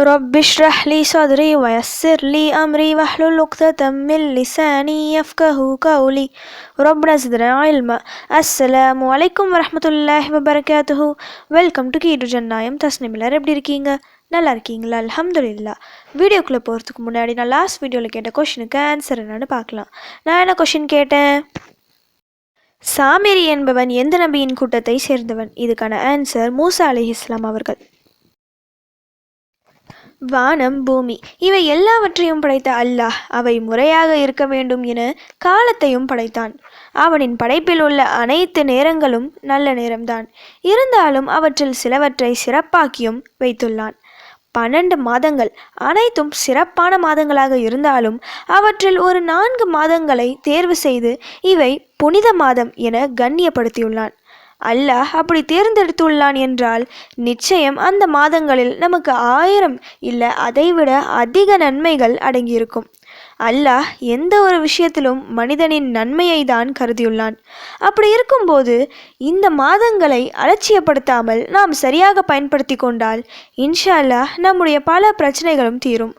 رب اشرح لي صدري ويسر لي أمري واحلل عقدة من لساني يفقه قولي ربنا زدنا علما السلام عليكم ورحمة الله وبركاته welcome to கீடு ஜன்னாயம் Tasnim எல்லாரும் எப்படி இருக்கீங்க நல்லா இருக்கீங்களா அல்ஹம்துலில்லா வீடியோக்குள்ளே போகிறதுக்கு முன்னாடி நான் லாஸ்ட் வீடியோவில் கேட்ட கொஷினுக்கு ஆன்சர் என்னன்னு பார்க்கலாம் நான் என்ன கொஷின் கேட்டேன் சாமிரி என்பவன் எந்த நபியின் கூட்டத்தை சேர்ந்தவன் இதுக்கான ஆன்சர் மூசா அலி இஸ்லாம் அவர்கள் வானம் பூமி இவை எல்லாவற்றையும் படைத்த அல்லாஹ் அவை முறையாக இருக்க வேண்டும் என காலத்தையும் படைத்தான். அவனின் படைப்பில் உள்ள அனைத்து நேரங்களும் நல்ல நேரம்தான். இருந்தாலும் அவற்றில் சிலவற்றை சிறப்பாக்கியும் வைத்துள்ளான். பன்னெண்டு மாதங்கள் அனைத்தும் சிறப்பான மாதங்களாக இருந்தாலும் அவற்றில் ஒரு நான்கு மாதங்களை தேர்வு செய்து இவை புனித மாதம் என கண்ணியப்படுத்தியுள்ளான். அல்லாஹ் அப்படி தேர்ந்தெடுத்துள்ளான் என்றால் நிச்சயம் அந்த மாதங்களில் நமக்கு ஆயிரம் இல்லை அதைவிட அதிக நன்மைகள் அடங்கியிருக்கும். அல்லாஹ் எந்த ஒரு விஷயத்திலும் மனிதனின் நன்மையை தான் கருதியுள்ளான். அப்படி இருக்கும்போது இந்த மாதங்களை அலட்சியப்படுத்தாமல் நாம் சரியாக பயன்படுத்தி கொண்டால் இன்ஷா அல்லாஹ் நம்முடைய பல பிரச்சனைகளும் தீரும்.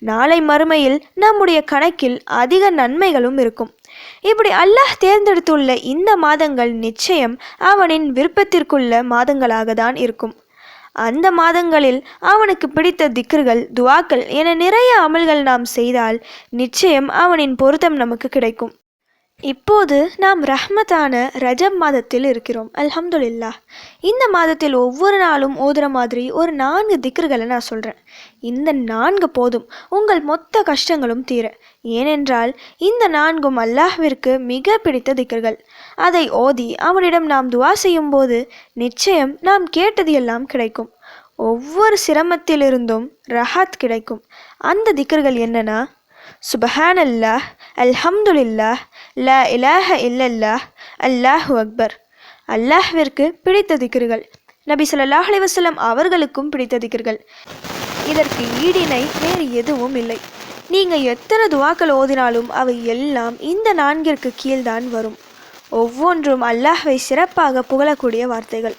நாளை மறுமையில் நம்முடைய கணக்கில் அதிக நன்மைகளும் இருக்கும். இப்படி அல்லாஹ் தேர்ந்தெடுத்துள்ள இந்த மாதங்கள் நிச்சயம் அவனின் விருப்பத்திற்குள்ள மாதங்களாக தான் இருக்கும். அந்த மாதங்களில் அவனுக்கு பிடித்த திக்ருகள் துவாக்கள் என நிறைய அமல்கள் நாம் செய்தால் நிச்சயம் அவனின் பொருத்தம் நமக்கு கிடைக்கும். இப்போது நாம் ரஹ்மத்தான ரஜப் மாதத்தில் இருக்கிறோம் அல்ஹம்துலில்லாஹ். இந்த மாதத்தில் ஒவ்வொரு நாளும் ஓதுற மாதிரி ஒரு நான்கு திக்ருகளை நான் சொல்கிறேன் இந்த நான்கு போதும் உங்கள் மொத்த கஷ்டங்களும் தீர. ஏனென்றால் இந்த நான்கும் அல்லாஹ்விற்கு மிக பிடித்த திக்ருகள். அதை ஓதி அவனிடம் நாம் துவா செய்யும் போது நிச்சயம் நாம் கேட்டது எல்லாம் கிடைக்கும். ஒவ்வொரு சிரமத்திலிருந்தும் ரஹாத் கிடைக்கும். அந்த திக்ருகள் என்னன்னா சுபஹான் அல்லாஹ் அல்ஹம்துலில்லாஹ் ல இலாஹ இல்லல்லாஹ் அல்லாஹு அக்பர். அல்லாஹ்விற்கு பிடித்த திக்ருகள். நபி சொல்லாஹ் அலைஹி அவர்களுக்கும் பிடித்த திக்ருகள். இதற்கு ஈடிணை வேறு எதுவும் இல்லை. நீங்கள் எத்தனை துவாக்கள் ஓதினாலும் அவை எல்லாம் இந்த நான்கிற்கு கீழ்தான் வரும். ஒவ்வொன்றும் அல்லாஹ்வை சிறப்பாக புகழக்கூடிய வார்த்தைகள்.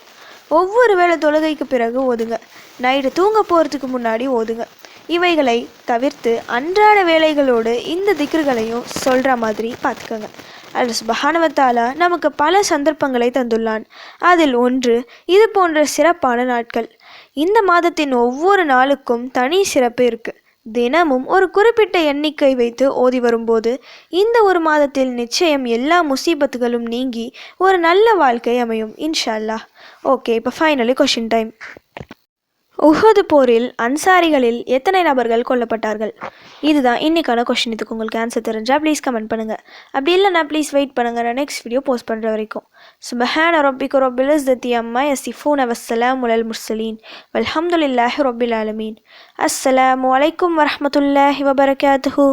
ஒவ்வொரு வேளை தொழுகைக்கு பிறகு ஓதுங்க. நைட்டு தூங்க போகிறதுக்கு முன்னாடி ஓதுங்க. இவைகளை தவிர்த்து அன்றாட வேலைகளோடு இந்த திக்ருகளையும் சொல்கிற மாதிரி பார்த்துக்கோங்க. அல்ல சுபஹானவத்தாலா நமக்கு பல சந்தர்ப்பங்களை தந்துள்ளான். அதில் ஒன்று இது போன்ற சிறப்பான நாட்கள். இந்த மாதத்தின் ஒவ்வொரு நாளுக்கும் தனி சிறப்பு இருக்குது தினமும் ஒரு குறிப்பிட்ட எண்ணிக்கை வைத்து ஓதி வரும்போது இந்த ஒரு மாதத்தில் நிச்சயம் எல்லா முசீபத்துகளும் நீங்கி ஒரு நல்ல வாழ்க்கை அமையும் இன்ஷா அல்லாஹ். ஓகே இப்போ ஃபைனலி கொஷின் டைம் உஹது போரில் அன்சாரிகளில் எத்தனை நபர்கள் கொல்லப்பட்டார்கள்? இதுதான் இன்னைக்கான கொஷின் இதுக்கு உங்களுக்கு ஆன்சர் தெரிஞ்சால் ப்ளீஸ் கமெண்ட் பண்ணுங்கள் அப்படி இல்லைனா ப்ளீஸ் வெயிட் பண்ணுங்கள் நான் நெக்ஸ்ட் வீடியோ போஸ்ட் பண்ணுற வரைக்கும். சுபஹான ரொப்பிக்கு ரொபிலஸ் தத்தி அம்மா யசிஃபூன் அவசலாம் உலல் முர்சலீன் வல்ஹம்துலில்லாஹி ரொபில் ஆலமீன். அஸ்ஸலாம் வலைக்கம் வரமத்துல்லாஹி வபரகாத்து